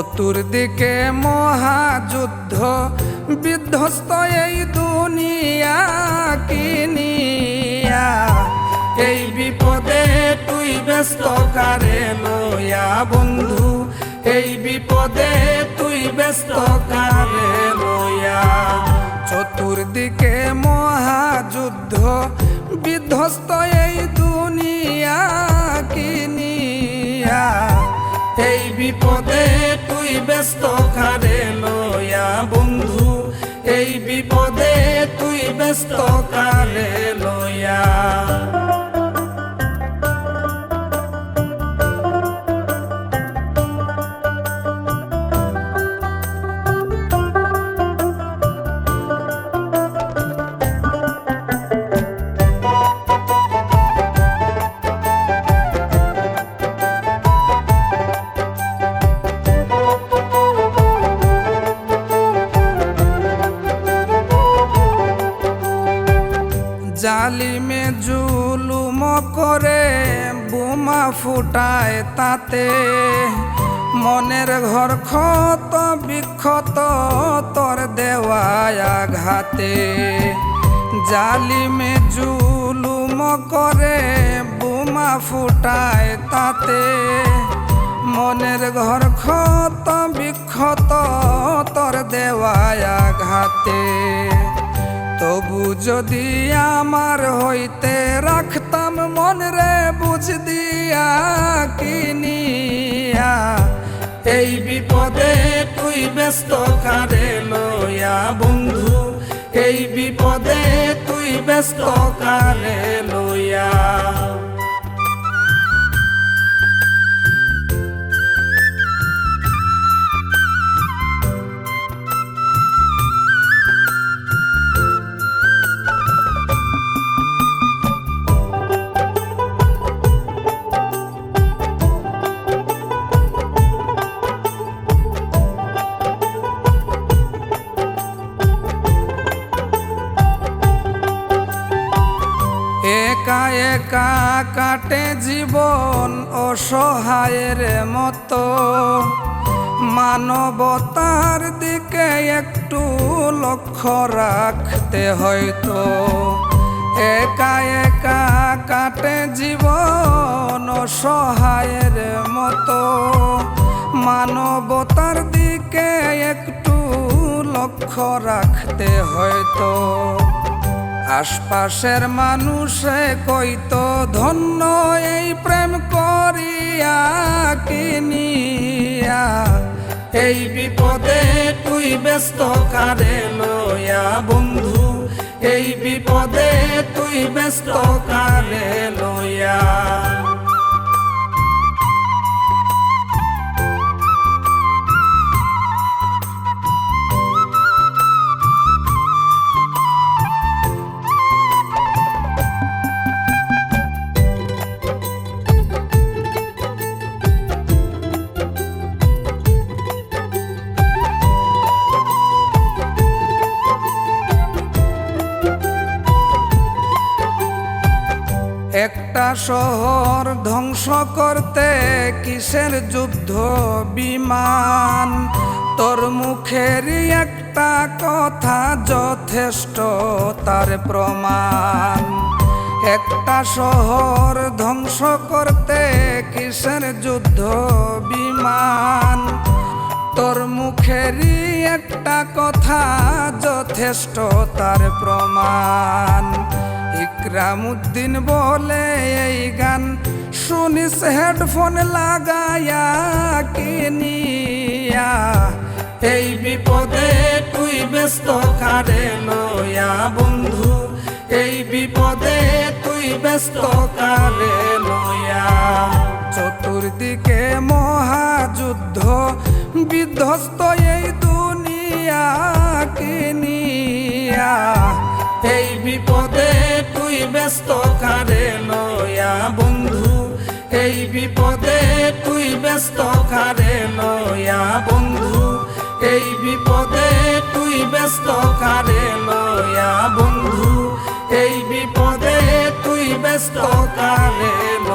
চতুর্দিকে মহাযুদ্ধ, বিধ্বস্ত এই দুনিয়া কিনিয়া এই বিপদে তুই ব্যস্ত কারে লয়া বন্ধু? এই বিপদে তুই ব্যস্ত কারে লয়া চতুর্দিকে মহাযুদ্ধ, বিধ্বস্ত এই দুনিয়া কিনিয়া এই বিপদে ব্যস্ত খারে লয়া বন্ধু এই বিপদে তুই ব্যস্ত কারে লয়া জালিমে জুলুম করে, বোমা ফুটায় তাতে। মনের ঘর ক্ষত বিক্ষত, তোর দেওয়ায় আঘাতে। জালিমে জুলুম করে, বোমা ফুটায় তাতে। মনের ঘর ক্ষত বিক্ষত, তোর দেওয়ায় আঘাতে। যদি আমার হইতে রাখতাম মন রে বুঝ দিয়া কিনিয়া এই বিপদে তুই ব্যস্ত কারে লয়া বন্ধু, এই বিপদে তুই ব্যস্ত কারে একা কাটে জীবন অসহায়ের মতো। মানবতার দিকে একটু লক্ষ্য রাখতে হয়তো। একা একা কাটে জীবন অসহায়ের মতো। মানবতার দিকে একটু লক্ষ্য রাখতে হয়তো। আশপাশের মানুষে কইতো, ধন্য এই প্রেম করিয়া কিনিয়া এই বিপদে তুই ব্যস্ত কারে লয়া বন্ধু, এই বিপদে তুই ব্যস্ত কারে লয়া একটা শহর ধ্বংস করতে কিসের যুদ্ধ বিমান? তোর মুখেরই একটা কথা যথেষ্ট, তার প্রমাণ। একটা শহর ধ্বংস করতে কিসের যুদ্ধ বিমান? তোর মুখেরই একটা কথা যথেষ্ট, তার প্রমাণ। ইকরামুদ্দিন বলে এই গান। শুনিস হেডফোন লাগায়া কিনিয়া। এই বিপদে তুই ব্যস্ত কারে লয়া বন্ধু। এই বিপদে তুই ব্যস্ত কারে লয়া চতুর্দিকে মহাযুদ্ধ, বিধ্বস্ত এই দুনিয়া কিনিয়া। এই বিপদে তুই ব্যস্ত কারে লয়া বন্ধু? এই বিপদে তুই ব্যস্ত কারে লয়া বন্ধু? এই বিপদে তুই ব্যস্ত কারে লয়া বন্ধু? এই বিপদে তুই ব্যস্ত কারে